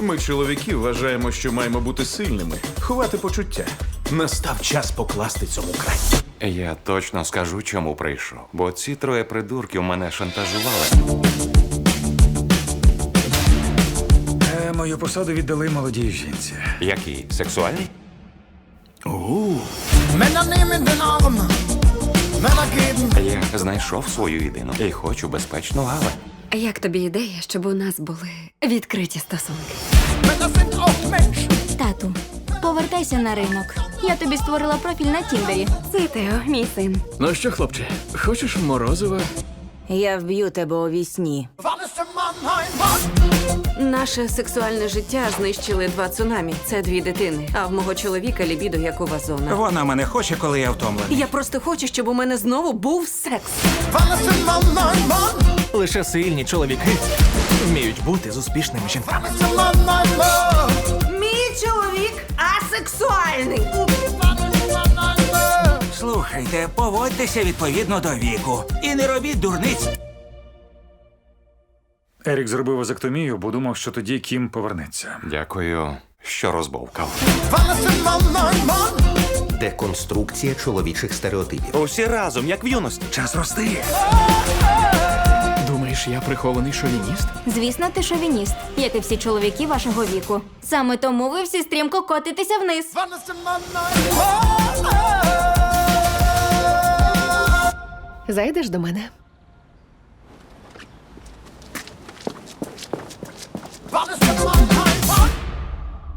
Ми, чоловіки, вважаємо, що маємо бути сильними, ховати почуття. Настав час покласти цьому край. Я точно скажу, чому прийшов. Бо ці троє придурків мене шантажували. Е, мою посаду віддали молодій жінці. Які? Сексуальні? Я знайшов свою єдину і хочу безпечну Гале. Як тобі ідея, щоб у нас були відкриті стосунки? Тату, повертайся на ринок. Я тобі створила профіль на Тіндері. Це Тео, мій син. Ну що, хлопче, хочеш морозива? Я вб'ю тебе у вісні. Наше сексуальне життя знищили два цунамі. Це дві дитини. А в мого чоловіка лібідо як у вазона. Вона мене хоче, коли я втомлений. Я просто хочу, щоб у мене знову був секс. Лише сильні чоловіки вміють бути з успішними жінками. Мій чоловік асексуальний. Слухайте, поводьтеся відповідно до віку. І не робіть дурниць. Ерік зробив азектомію, бо думав, що тоді Кім повернеться. Дякую, що розбовкав. Деконструкція чоловічих стереотипів. Усі разом, як в юності. Час рости. Думаєш, я прихований шовініст? Звісно, ти шовініст, як і всі чоловіки вашого віку. Саме тому ви всі стрімко котитеся вниз. Зайдеш до мене?